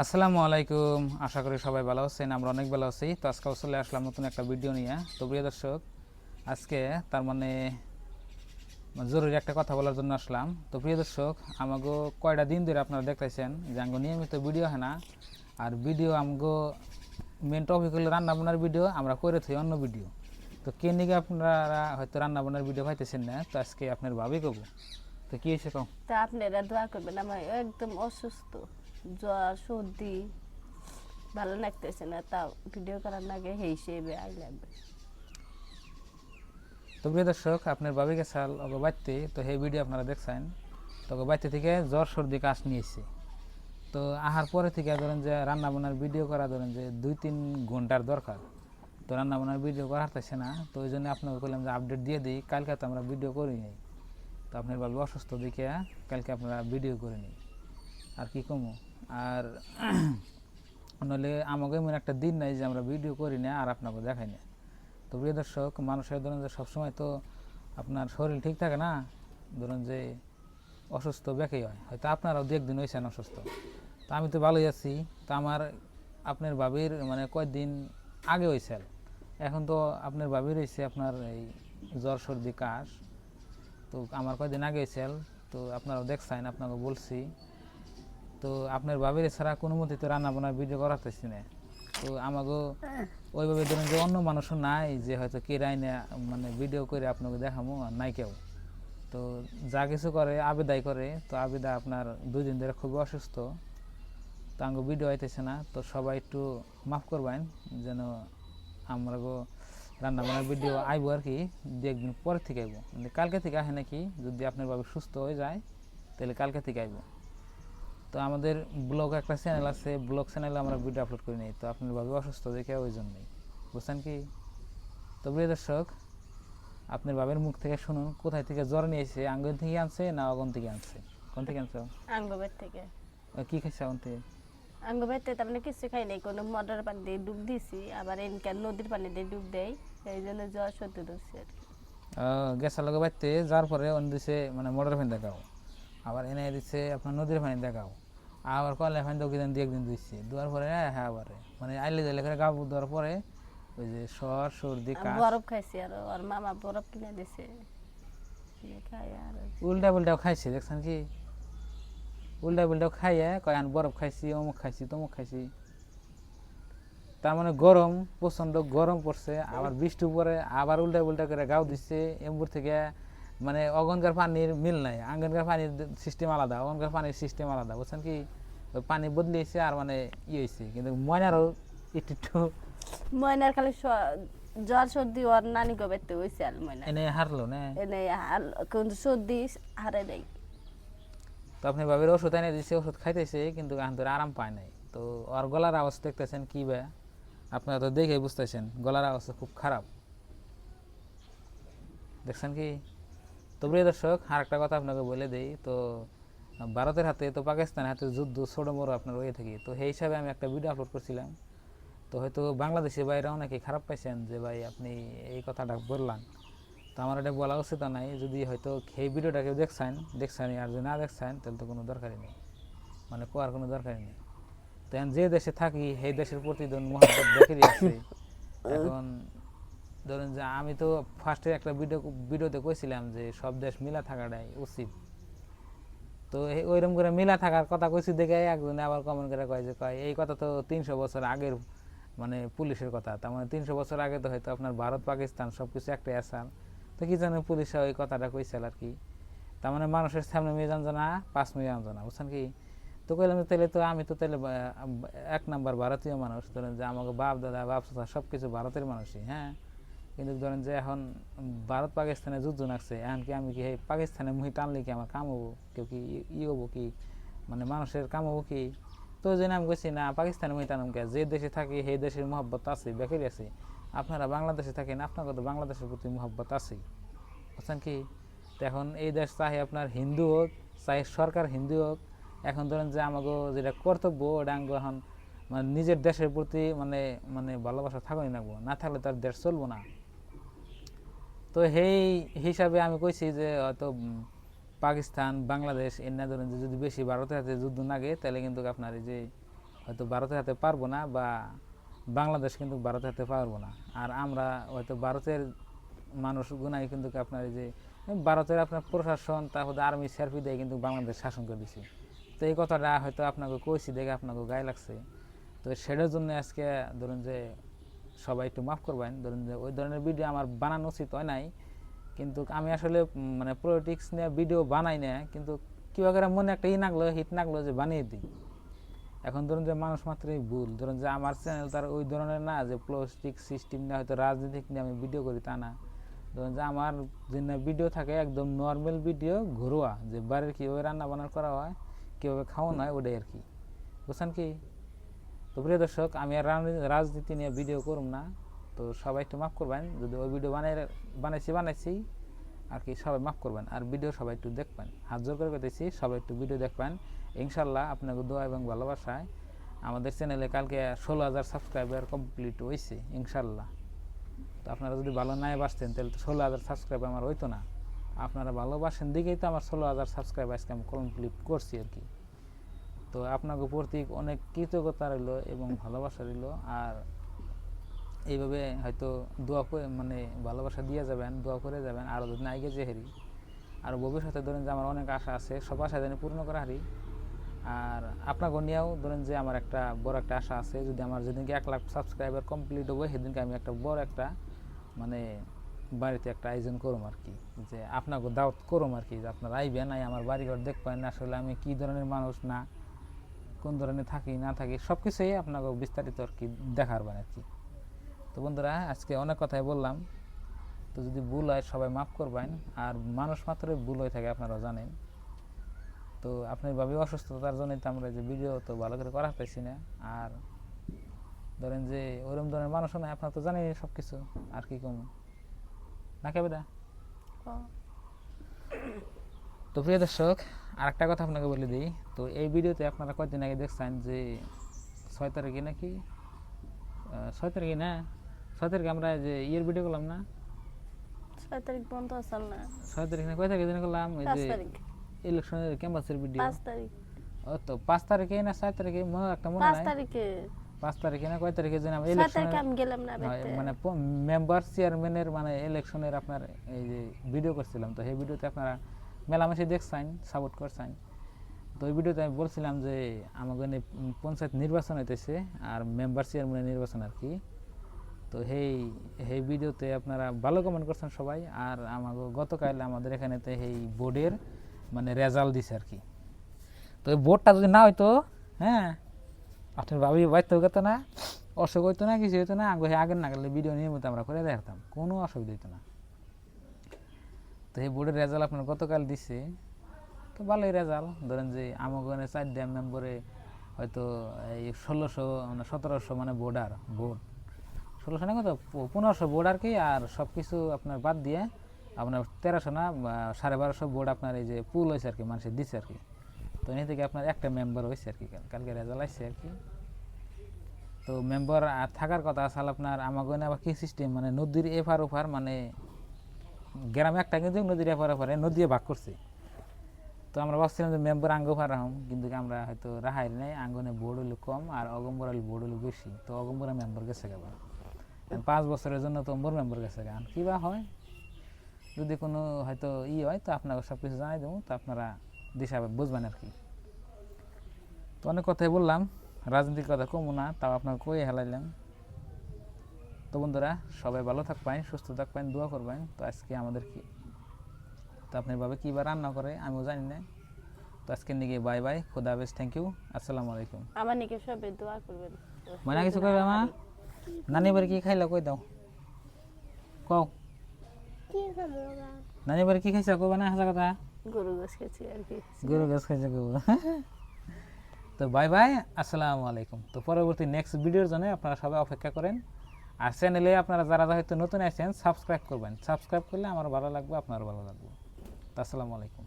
আসসালামু আলাইকুম। আশা করি সবাই ভালো আছেন, আমরা অনেক ভালো আছি। তো আজকে চলে আসলাম নতুন একটা ভিডিও নিয়ে। তো প্রিয় দর্শক, আজকে তার মানে জরুরি একটা কথা বলার জন্য আসলাম। তো প্রিয় দর্শক, আমাগো কয়টা দিন ধরে আপনারা দেখতেছেন যে আমগো নিয়মিত ভিডিও হয় না, আর ভিডিও আমগো মেন টপিক হলো রান্না বান্নার ভিডিও আমরা করে থাকি অন্য ভিডিও তো কে নিকে আপনারা হয়তো রান্না বান্নার ভিডিও পাইতেছেন না, তো আজকে আপনার ভাবি কব। তো কি হয়েছে কম তা আপনারা দোয়া করবেন, আমার একদম অসুস্থ। জ্বর সর্দি ভালো লাগতেছে না, তাও ভিডিও করার আগে হিসেবে আই লাগবে তো প্রিয় দর্শক, আপনার বাবি গেছাল বাড়তে, তো সেই ভিডিও আপনারা দেখছেন। তো বাড়তে থেকে জ্বর সর্দি কাশ নিয়েছে। তো আহার পরে থেকে ধরেন যে রান্না বান্নার ভিডিও করা ধরেন যে দুই তিন ঘণ্টার দরকার। তো রান্না বান্নার ভিডিও করা হারতেছে না, তো ওই জন্য আপনাকে বললাম যে আপডেট দিয়ে দিই, কালকে তো আমরা ভিডিও করি নাই। তো আপনার বাবু অসুস্থ দেখে কালকে আপনারা ভিডিও করে নিই। আর কি কমো? আর নইলে আমাকে এমন একটা দিন নাই যে আমরা ভিডিও করি না আর আপনাকে দেখাই না। তো প্রিয় দর্শক, মানুষের ধরুন যে সবসময় তো আপনার শরীর ঠিক থাকে না, ধরুন যে অসুস্থ বেঁকেই হয়। হয়তো আপনারাও দু একদিন হয়েছেন অসুস্থ। তো আমি তো ভালোই আছি। তো আমার আপনার বাবির মানে কয়েকদিন আগে হয়েছে। এখন তো আপনার বাবির হয়েছে আপনার এই জ্বর সর্দি কাশ। তো আমার কয়েকদিন আগে হয়েছে। তো আপনারাও দেখছেন, আপনাকে বলছি। তো আপনার বাবির ছাড়া কোনো মতে তো রান্না বান্নার ভিডিও করাতেছি না। তো আমাকেও ওইভাবে ধরেন যে অন্য মানুষও নাই যে হয়তো কেরাই না মানে ভিডিও করে আপনাকে দেখামো, আর নাই কেউ। তো যা কিছু করে, আবেদাই করে। তো আবেদা আপনার দুই দিন ধরে খুবই অসুস্থ। তো আঙ্গ ভিডিও আইতেছে না। তো সবাই একটু মাফ করবেন, যেন আমরা রান্না বান্নার ভিডিও আইবো আর কি, দু একদিন পরে থেকে আইবো। মানে কালকে থেকে আসে নাকি, যদি আপনার বাবু সুস্থ হয়ে যায়, তাহলে কালকে থেকে আইবো। তো আমাদের ব্লগ একটা চ্যানেল আছে ব্লগ চ্যানেলে আমরা ভিডিও আপলোড করি নিই তো আপনার বাবু অসুস্থ দেখে ওই জন্যই। বুঝছেন কি? তো প্রিয় দর্শক আপনার বাবার মুখ থেকে শুনুন কোথায় থেকে জ্বর নিয়েছে আঙ্গুল থেকে আনছে না অগন থেকে আনছে? কোন থেকে আনছো? আঙ্গবের থেকে। কি খাইছে অগন থেকে? আঙ্গবের থেকে তার মানে কিছু খাই নাই কোনো মটর পানি দিয়ে ডুব দিছি আবার এনকার নদীর পানি দিয়ে ডুব দেয় এই জন্য জ্বর সর্দি ধরছে আর কি। গ্যাসের লগে বাড়তে যার পরে অন্য দিছে মানে মোটর পানি দেখাও আবার এনে দিচ্ছে আপনার নদীর পানি দেখাও। আবার কলে পানি দেও কিদিন দিয়ে একদিন দিচ্ছে দুয়ার পরে হ্যাঁ হ্যাঁ আবারে। মানে আইলে যাইলে করে গাবু দেওয়ার পরে ওই যে সর সর্দি আর কাশ। বরফ খাইছি আর। ওর মামা বরফ কিনে দিছে। আর উল্টা পুল্টাও খাইছে দেখছেন কি? উল্টা পুল্টাও খাইয়ে কয় আন বরফ খাইছি অমুক খাইছি তমুক খাইছি। তার মানে গরম প্রচণ্ড গরম পড়ছে। আবার বৃষ্টি পরে আবার উল্টা পুল্টা করে গাও দিচ্ছে এম্বুর থেকে মানে অগনকার পানির মিল নাই আঙ্গনকার পানির সিস্টেম আলাদা অগনকার পানির সিস্টেম আলাদা বুঝছেন কি? পানি বদলিয়েছে আর মানে ই হয়েছে কিন্তু ময়নারও একটু একটু ময়নার খালি জ্বর সর্দি ওর নানি গবেতে হয়েছে আর ময়না এনে হারলো না? এনে হাল- কিন্তু সর্দি হারে দেয় তো আপনি বাবির ওষুধ এনে দিচ্ছে ওষুধ খাইতেছে কিন্তু এখন ধরে আরাম পায় নাই। তো ওর গলার আওয়াজ দেখতেছেন কি বা? আপনারা তো দেখে বুঝতেছেন গলার আওয়াজ খুব খারাপ। দেখছেন কি? তো প্রিয় দর্শক আর একটা কথা আপনাকে বলে দেই তো ভারতের হাতে তো পাকিস্তানের হাতে যুদ্ধ ছোটো বড়ো আপনার হয়ে থাকি। তো সেই হিসাবে আমি একটা ভিডিও আপলোড করছিলাম। তো হয়তো বাংলাদেশি বাইরে অনেকে খারাপ পাইছেন যে ভাই আপনি এই কথাটা বললেন তো আমার এটা বলা উচিত নাই। যদি হয়তো সেই ভিডিওটা কেউ দেখছেন দেখছেন আর যদি না দেখছেন তাহলে তো কোনো দরকারই নেই। মানে কোয়ার কোনো দরকারই নেই। তো যে দেশে থাকি সেই দেশের প্রতি ধরুন মহাব্বত দেখেরই আছে। এখন ধরুন যে আমি তো ফার্স্টে একটা ভিডিও ভিডিওতে কইছিলাম যে সব দেশ মিলা থাকাটাই উচিত। তো ওইরকম করে মিলা থাকার কথা কইছি দেখে একজনে আবার কমেন্ট করে কয় যে, কয়, এই কথা তো তিনশো বছর আগের মানে পুলিশের কথা। তার মানে তিনশো বছর আগে তো হয়তো আপনার ভারত, পাকিস্তান সব কিছু একটাই আসাল তো কি জানে পুলিশে ওই কথাটা কইছিল আর কি। তার মানে মানুষের সামনে মেয়ে জানতো না পাঁচ মেয়ে জানতো না বুঝছেন কি? তো কইলাম যে তাহলে তো আমি তো তাহলে এক নাম্বার ভারতীয় মানুষ। ধরেন যে আমাকে বাপ, দাদা, বাপ সব কিছু ভারতের মানুষই হ্যাঁ? কিন্তু ধরেন যে এখন ভারত পাকিস্তানে যুদ্ধ লাগছে এখন কি আমি কি পাকিস্তানে মুহি টানলে কি আমার কাম হব? কেউ কি ই- হব কি? মানে মানুষের কাম হব কি? তো জন্য আমি কইছি, না, পাকিস্তানে মুহি টানুম কে? যে দেশে থাকি, সেই দেশের মহব্বত আছে বেকারি আছে। আপনারা বাংলাদেশে থাকেন আপনাকে তো বাংলাদেশের প্রতি মহব্বত আছে বুঝছেন কি? তো এখন এই দেশ চাই আপনার হিন্দু হোক, চাই সরকার হিন্দু হোক। এখন ধরেন যে আমাকে যেটা কর্তব্য, ওটা এখন মানে নিজের দেশের প্রতি মানে মানে ভালোবাসা থাকই নাকবো না থাকলে তার দেশ চলবো না। তো সেই হিসাবে আমি কইছি যে হয়তো পাকিস্তান, বাংলাদেশ এর না ধরেন যে যদি বেশি ভারতের হাতে যুদ্ধ লাগে তাহলে কিন্তু আপনার যে হয়তো ভারতের হাতে পারব না বা বাংলাদেশ কিন্তু ভারতের হাতে পারব না। আর আমরা হয়তো ভারতের মানুষ গুনাই কিন্তু আপনার যে ভারতের আপনার প্রশাসন, তারপর আর্মি সেরপি দিয়ে কিন্তু বাংলাদেশ শাসন করে দিছে। তো এই কথাটা হয়তো আপনাকে কইছি, দেখে আপনাকে গায়ে লাগছে। তো সেটার জন্য আজকে ধরুন যে সবাই একটু মাফ করবেন, ধরুন যে ওই ধরনের ভিডিও আমার বানানো উচিত হয় নাই, কিন্তু আমি আসলে মানে পলিটিক্স নিয়ে ভিডিও বানাই না কিন্তু কীভাবে মনে একটা ই নাগলো হিট নাগলো যে বানিয়ে দিই। এখন ধরুন যে মানুষ মাত্রই ভুল, ধরুন যে আমার চ্যানেল তার ওই ধরনের না যে পলিটিক সিস্টেম নিয়ে হয়তো রাজনীতিক নিয়ে আমি ভিডিও করি তা না। ধরুন যে আমার যে ভিডিও থাকে একদম নর্মাল ভিডিও ঘরোয়া, যে বাড়ির কীভাবে রান্না বান্না করা হয়, কীভাবে খাওয়ানো হয় ওটাই আর কি। বুঝছেন কি? তো প্রিয় দর্শক, আমি আর রাজনীতি নিয়ে ভিডিও করব না। তো সবাই একটু মাফ করবেন, যদি ওই ভিডিও বানাই বানাইছি বানাইছি, আর কি সবাই মাফ করবেন। আর ভিডিও সবাই একটু দেখবেন। হাত জোর করে পেতেছি সবাই একটু ভিডিও দেখবেন। ইনশাল্লাহ আপনাকে দোয়া এবং ভালোবাসায় আমাদের চ্যানেলে কালকে ষোলো হাজার সাবস্ক্রাইবার কমপ্লিট হয়েছে ইনশাল্লাহ। তো আপনারা যদি ভালো নাই বাসতেন তাহলে তো ষোলো হাজার সাবস্ক্রাইব আমার হইতো না। আপনারা ভালোবাসেন দিকেই তো আমার ষোলো হাজার সাবস্ক্রাইব আজকে আমি কমপ্লিট করছি আর কি। তো আপনাকে প্রতি অনেক কৃতজ্ঞতা রইল এবং ভালোবাসা রইল। আর এইভাবে হয়তো দোয়া করে মানে ভালোবাসা দিয়ে যাবেন, দোয়া করে যাবেন। আরও যদি নাইগে যে হেরি, আর ভবিষ্যতে ধরেন যে আমার অনেক আশা আছে সব আশা যেন পূর্ণ করা হারি। আর আপনাকে নিয়েও ধরেন যে আমার একটা বড় একটা আশা আছে, যদি আমার যেদিনকে এক লাখ সাবস্ক্রাইবার কমপ্লিট হবে, সেদিনকে আমি একটা বড় একটা মানে বাড়িতে একটা আয়োজন করুম আর কি। যে আপনাকে দাওয়াত করুম আর কি, যে আপনারা আইবেন, আই আমার বাড়িঘর দেখবেন, আসলে আমি কী ধরনের মানুষ না কোন ধরনের থাকি, না থাকি সব কিছুই আপনাকে বিস্তারিত আর কি দেখারবেন আর কি। তো বন্ধুরা, আজকে অনেক কথাই বললাম। তো যদি ভুল হয়, সবাই মাফ করবেন। আর মানুষ মাত্রই ভুল হয়ে থাকে আপনারা জানেন। তো আপনার ভাবে অসুস্থতার জন্যই তো আমরা যে ভিডিও তো ভালো করে করা পাইছি না। আর ধরেন যে ওরম ধরনের মানুষও নাই, আপনারা তো জানেন সব কিছু আর কি কম? না কেবে দা তো প্রিয় দর্শক আর একটা কথা আপনাকে বলে দিই। তো এই ভিডিওতে আপনারা কয়েকদিন আগে দেখছেন যে ছয় তারিখে নাকি ছয় তারিখে না? ছয় তারিখে আমরা যে ইয়ের ভিডিও করলাম না? ছয় তারিখ না। ছয় তারিখ না? কয় তারিখে যেন করলাম? যে ইলেকশনের ক্যাম্পাসের ভিডিও পাঁচ তারিখ। ও তো পাঁচ তারিখে না ছয় তারিখে? মনে একটা মনে পাঁচ তারিখে। পাঁচ তারিখে না? কয় তারিখে যেন। মানে মেম্বার চেয়ারম্যানের মানে ইলেকশনের আপনার এই যে ভিডিও করছিলাম। তো সেই ভিডিওতে আপনারা মেলামেশে দেখছেন সাপোর্ট করছেন তো ওই ভিডিওতে আমি বলছিলাম যে আমাদের পঞ্চায়েত নির্বাচন হইতেছে আর মেম্বার চেয়ারম্যানের নির্বাচন আর কি। তো সেই সেই ভিডিওতে আপনারা ভালো কমেন্ট করছেন সবাই। আর আমাকে গতকাল আমাদের এখানেতে সেই বোর্ডের মানে রেজাল্ট দিছে আর কি। তো এই বোর্ডটা যদি না হইতো হ্যাঁ আপনার ভাবি বাইতে হতো না, অসুখ হইতো না, কিছু হইতো না আগে আগের না গেলে ভিডিও নিয়মিত আমরা করে দেখতাম। কোনো অসুবিধা হইতো না। তো এই বোর্ডের রেজাল্ট আপনার গতকাল দিছে। তো ভালোই রেজাল্ট। ধরেন যে আমাগনে চার ড্যাম মেম্বরে হয়তো এই ষোলোশো মানে সতেরোশো মানে বোর্ডার, বোর্ড। ষোলোশো না কত? পনেরোশো বোর্ড আর কি, আর সব কিছু আপনার বাদ দিয়ে আপনার তেরোশো না সাড়ে বারোশো বোর্ড আপনার এই যে পুল হয়েছে আর কি মানুষের দিচ্ছে আর কি। তো এখান থেকে আপনার একটা মেম্বার হয়েছে আর কি কালকে রেজাল্ট আসছে আর কি। তো মেম্বার আর থাকার কথা আসলে আপনার আমাকে আবার কি সিস্টেম মানে নদীর এফার ওফার মানে গ্রামে একটা কিন্তু নদীর এফার পরে নদী ভাগ করছে। তো আমরা ভাবছিলাম যে মেম্বার আঙ্গ ফারাম কিন্তু আমরা হয়তো রাহাই নাই, আঙ্গনে বোর্ড হলো কম আর অগম্বর হলে বোর্ড বেশি। তো অগম্বরা মেম্বার গেছে গেবা পাঁচ বছরের জন্য তো অম্বর মেম্বার গেছে গান কী বা হয়? যদি কোনো হয়তো ই হয় তো আপনাকে সব কিছু জানাই দেবো, তো আপনারা দিশা বুঝবেন আর কি। তো অনেক কথাই বললাম রাজনীতির কথা কমও না, তাও আপনার কই হেলাইলাম। তো বন্ধুরা সবাই ভালো থাকবেন সুস্থ থাকবেন দোয়া করবেন। তো আজকে আমাদের কি? তো আপনি ভাবে কী বা রান্না করে আমিও জানি না। তো আজকে নিয়ে বাই বাই খুদা হাফেজ থ্যাংক ইউ আসসালামু আলাইকুম। আমার নিকে সবে দোয়া করবেন। মানে কিছু কইবে মা? নানি বাড়ি কি খাইলা? কই দাও। কও। নানি বাড়ি কি খাইছা? কইবা না হাসা কথা। গরু গোস খেয়েছি আর কি গরু গাছ খাইছে কইব। তো বাই বাই আসসালামু আলাইকুম। তো পরবর্তী নেক্সট ভিডিওর জন্য আপনারা সবাই অপেক্ষা করেন। আর চ্যানেলে আপনারা যারা হয়তো নতুন আছেন সাবস্ক্রাইব করবেন। সাবস্ক্রাইব করলে আমার ভালো লাগবে, আপনারও ভালো লাগবে। আসসালামু আলাইকুম।